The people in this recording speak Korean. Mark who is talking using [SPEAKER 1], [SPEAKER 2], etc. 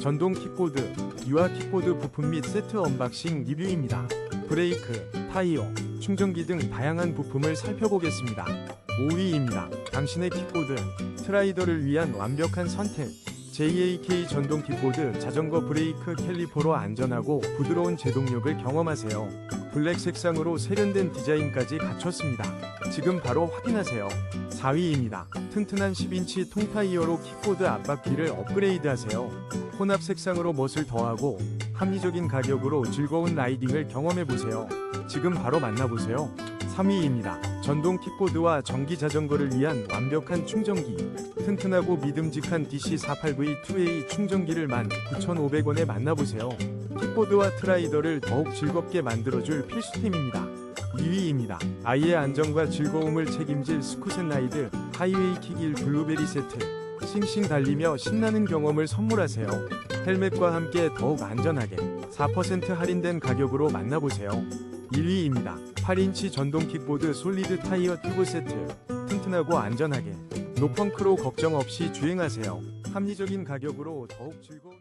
[SPEAKER 1] 전동 킥보드, 유아 킥보드 부품 및 세트 언박싱 리뷰입니다. 브레이크, 타이어, 충전기 등 다양한 부품을 살펴보겠습니다. 5위입니다. 당신의 킥보드, 트라이더를 위한 완벽한 선택. JAK 전동 킥보드 자전거 브레이크 캘리퍼로 안전하고 부드러운 제동력을 경험하세요. 블랙 색상으로 세련된 디자인까지 갖췄습니다. 지금 바로 확인하세요. 4위입니다. 튼튼한 10인치 통타이어로 킥보드 앞바퀴를 업그레이드하세요. 혼합 색상으로 멋을 더하고 합리적인 가격으로 즐거운 라이딩을 경험해보세요. 지금 바로 만나보세요. 3위입니다. 전동 킥보드와 전기 자전거를 위한 완벽한 충전기. 튼튼하고 믿음직한 DC489E2A 충전기를 19,500원에 만나보세요. 킥보드와 트라이더를 더욱 즐겁게 만들어줄 필수템입니다. 2위입니다. 아이의 안전과 즐거움을 책임질 스쿠센 라이드 하이웨이 킥1 블루베리 세트. 싱싱 달리며 신나는 경험을 선물하세요. 헬멧과 함께 더욱 안전하게 4% 할인된 가격으로 만나보세요. 1위입니다. 8인치 전동 킥보드 솔리드 타이어 튜브 세트. 튼튼하고 안전하게 노펑크로 걱정 없이 주행하세요. 합리적인 가격으로 더욱 즐거운